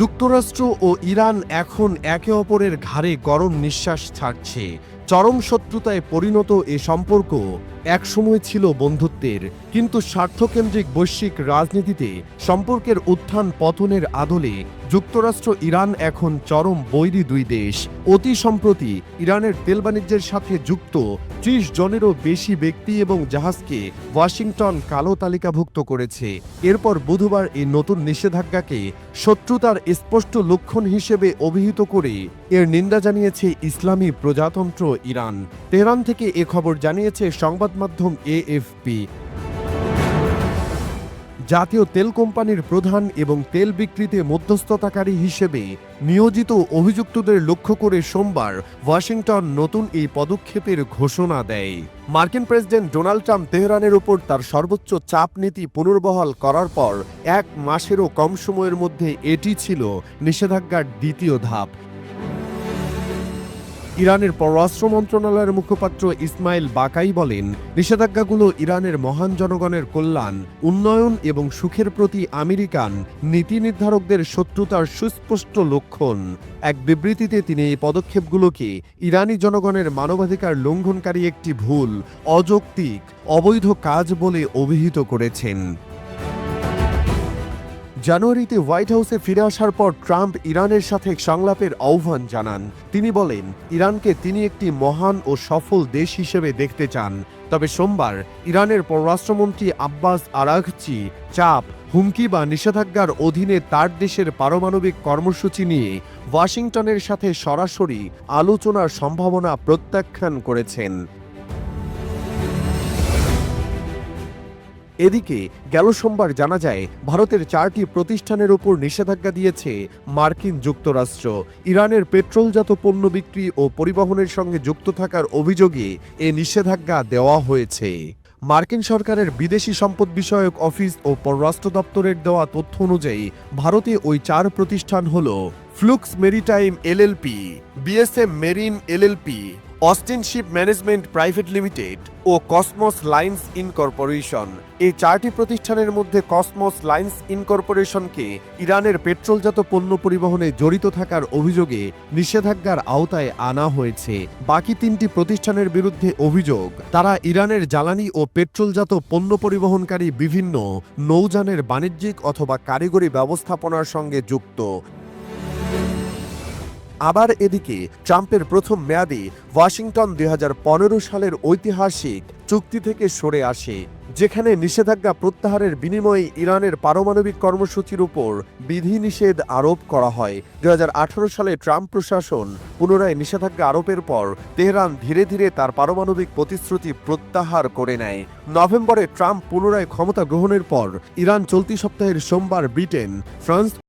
যুক্তরাষ্ট্র ও ইরান এখন একে অপরের ঘাড়ে গরম নিঃশ্বাস ছাড়ছে। চরম শত্রুতায় পরিণত এ সম্পর্ক একসময় ছিল বন্ধুত্বের, কিন্তু স্বার্থকেন্দ্রিক বৈশ্বিক রাজনীতিতে সম্পর্কের উত্থান পতনের আদলে যুক্তরাষ্ট্র ইরান এখন চরম বৈরী দুই দেশ। অতি সম্প্রতি ইরানের তেল বাণিজ্যের সাথে যুক্ত ত্রিশ জনেরও বেশি ব্যক্তি এবং জাহাজকে ওয়াশিংটন কালো তালিকাভুক্ত করেছে। এরপর বুধবার এই নতুন নিষেধাজ্ঞাকে শত্রুতার স্পষ্ট লক্ষণ হিসেবে অভিহিত করে এর নিন্দা জানিয়েছে ইসলামী প্রজাতন্ত্র ইরান। তেহরান থেকে এ খবর জানিয়েছে সংবাদ মাধ্যম এএফপি। জাতীয় তেল কোম্পানির প্রধান এবং তেল বিক্রিতে মধ্যস্থতাকারী হিসেবে নিয়োজিত অভিযুক্তদের লক্ষ্য করে সোমবার ওয়াশিংটন নতুন এই পদক্ষেপের ঘোষণা দেয়। মার্কিন প্রেসিডেন্ট ডোনাল্ড ট্রাম্প তেহরানের উপর তার সর্বোচ্চ চাপ নীতি পুনর্বহাল করার পর এক মাসেরও কম সময়ের মধ্যে এটি ছিল নিষেধাজ্ঞার দ্বিতীয় ধাপ। ইরানের পররাষ্ট্র মন্ত্রণালয়ের মুখপাত্র ইসমাইল বাকাই বলেন, নিষেধাজ্ঞাগুলো ইরানের মহান জনগণের কল্যাণ, উন্নয়ন এবং সুখের প্রতি আমেরিকান নীতি নির্ধারকদের শত্রুতার সুস্পষ্ট লক্ষণ। এক বিবৃতিতে তিনি এই পদক্ষেপগুলোকে ইরানি জনগণের মানবাধিকার লঙ্ঘনকারী একটি ভুল, অযৌক্তিক, অবৈধ কাজ বলে অভিহিত করেছেন। জানুয়ারিতে হোয়াইট হাউসে ফিরে আসার পর ট্রাম্প ইরানের সাথে সংলাপের আহ্বান জানান। তিনি বলেন, ইরানকে তিনি একটি মহান ও সফল দেশ হিসেবে দেখতে চান। তবে সোমবার ইরানের পররাষ্ট্রমন্ত্রী আব্বাস আরাঘচি চাপ, হুমকি বা নিষেধাজ্ঞার অধীনে তার দেশের পারমাণবিক কর্মসূচি নিয়ে ওয়াশিংটনের সাথে সরাসরি আলোচনার সম্ভাবনা প্রত্যাখ্যান করেছেন। এদিকে গেল সোমবার জানা যায়, ভারতের চারটি প্রতিষ্ঠানের ওপর নিষেধাজ্ঞা দিয়েছে মার্কিন যুক্তরাষ্ট্র। ইরানের পেট্রোলজাত পণ্য বিক্রি ও পরিবহনের সঙ্গে যুক্ত থাকার অভিযোগে এ নিষেধাজ্ঞা দেওয়া হয়েছে। মার্কিন সরকারের বিদেশি সম্পদ বিষয়ক অফিস ও পররাষ্ট্র দপ্তরের দেওয়া তথ্য অনুযায়ী, ভারতে ওই চার প্রতিষ্ঠান হল flux maritime LLP, BSM marine LLP Austin ship management private limited ও কসমস লাইন্স ইনকর্পোরেশন এই চারটি প্রতিষ্ঠানের মধ্যে কসমস লাইন্স ইনকর্পোরেশনকে ইরানের পেট্রোলজাত পণ্য পরিবহনে জড়িত থাকার অভিযোগে নিষেধাজ্ঞার আওতায় আনা হয়েছে। বাকি তিনটি প্রতিষ্ঠানের বিরুদ্ধে অভিযোগ, তারা ইরানের জ্বালানি ও পেট্রোলজাত পণ্য পরিবহনকারী বিভিন্ন নৌযানের বাণিজ্যিক অথবা কারিগরি ব্যবস্থাপনার সঙ্গে যুক্ত। আবার এদিকে ট্রাম্পের প্রথম মেয়াদে ওয়াশিংটন দুই হাজার পনেরো সালের ঐতিহাসিক চুক্তি থেকে সরে আসে, যেখানে নিষেধাজ্ঞা প্রত্যাহারের বিনিময়ে ইরানের পারমাণবিক কর্মসূচির উপর বিধিনিষেধ আরোপ করা হয়। দুই হাজার আঠারো সালে ট্রাম্প প্রশাসন পুনরায় নিষেধাজ্ঞা আরোপের পর তেহরান ধীরে ধীরে তার পারমাণবিক প্রতিশ্রুতি প্রত্যাহার করে নেয়। নভেম্বরে ট্রাম্প পুনরায় ক্ষমতা গ্রহণের পর ইরান চলতি সপ্তাহের সোমবার ব্রিটেন, ফ্রান্স